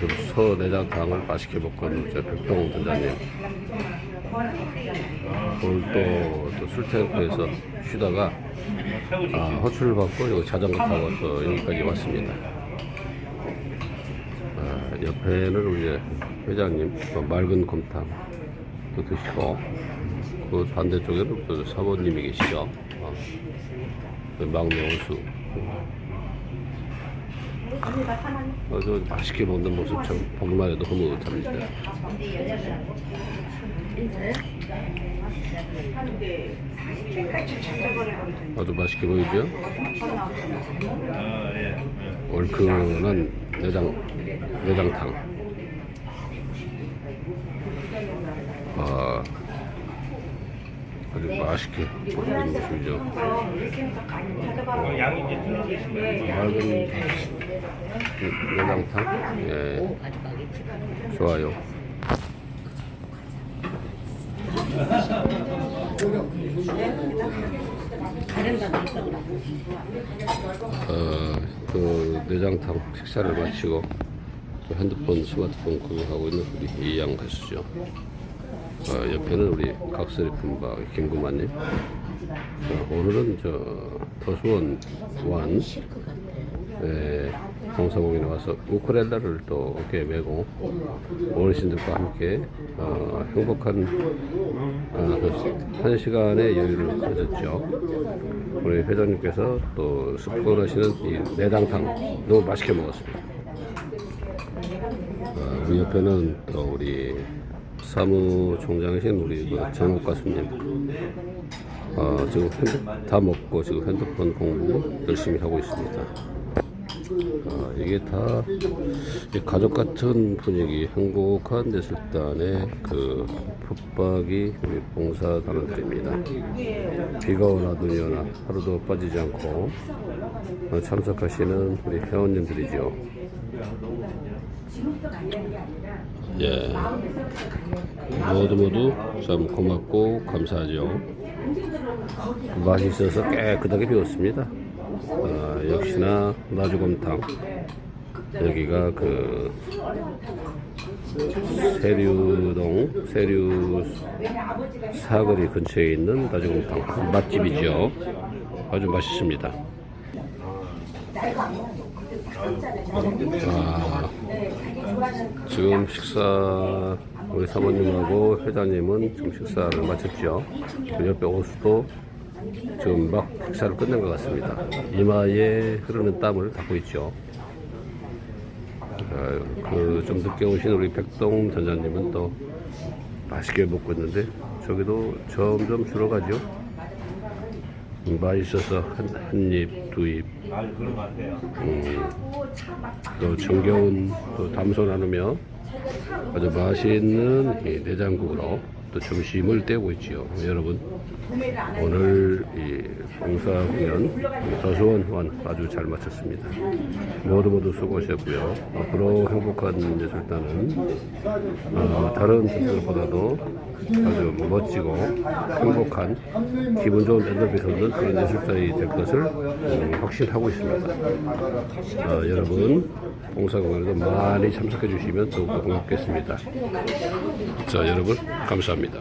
좀 소내장탕을 맛있게 먹고 저 백동 원장님 오늘 또, 또 술탱크에서 쉬다가 아, 호출을 받고 여기 자전거 타고 또 여기까지 왔습니다. 아, 옆에는 우리 회장님 또 맑은 곰탕 또 드시고 그 반대쪽에는 또 사모님이 계시죠. 어. 그 막내 원수. 아주 맛있게 먹는 모습 참 보기만 해도 흐뭇합니다. 아주 맛있게 보이죠? 얼큰한 내장, 내장탕. 아, 아주 맛있게 먹는 모습이죠. 양이 이제 틀어지시면 맑은 내장탕? 예, 좋아요. 어, 그 내장탕 식사를 마치고 또 핸드폰, 스마트폰 구매하고 있는 우리 이양 가수죠. 어, 옆에는 우리 각설이 품바 김구만님. 어, 오늘은 저 도수원 완 에, 동사공인에 와서 우크렐라를 또 어깨에 메고 어르신들과 함께 어, 행복한 어, 그, 한 시간의 여유를 가졌죠. 우리 회장님께서 또 습관하시는 이 내장탕 너무 맛있게 먹었습니다. 어, 우리 옆에는 또 우리 사무총장이신 우리 그 정욱 가수님 어, 지금 핸드, 다 먹고 지금 핸드폰 공부 열심히 하고 있습니다. 어, 이게 다이 가족 같은 분위기, 행복한 내술단의 그 붙박이 우리 봉사단원들입니다. 비가 오나 눈이 오나 하루도 빠지지 않고 어, 참석하시는 우리 회원님들이죠. 예. 모두 모두 참 고맙고 감사하죠. 맛이 있어서 깨끗하게 비웠습니다. 어, 역시나 나주곰탕 여기가 그 세류동 세류 사거리 근처에 있는 나주곰탕 맛집이죠. 아주 맛있습니다. 아, 지금 식사 우리 사모님하고 회장님은 지금 식사를 마쳤죠. 그 옆에 오수도 지금 막 식사를 끝낸 것 같습니다. 이마에 흐르는 땀을 닦고 있죠. 그 좀 늦게 오신 우리 백동 전장님은 또 맛있게 먹고 있는데 저기도 점점 줄어가죠. 맛있어서 한, 한 입, 두 입. 음, 또 정겨운 또 담소 나누며 아주 맛있는 이 내장국으로 또 점심을 때우고 있지요. 여러분 오늘 이 봉사 공연 저수원 원 아주 잘 마쳤습니다. 모두 모두 수고하셨고요. 앞으로 행복한 예술단은 어, 다른 분들보다도 아주 멋지고 행복한 기분 좋은 엔더비 서는 그런 예술단이 될 것을 음, 확신하고 있습니다. 어, 여러분 봉사공연에도 많이 참석해 주시면 더욱 고맙겠습니다. 자 여러분 감사합 니다.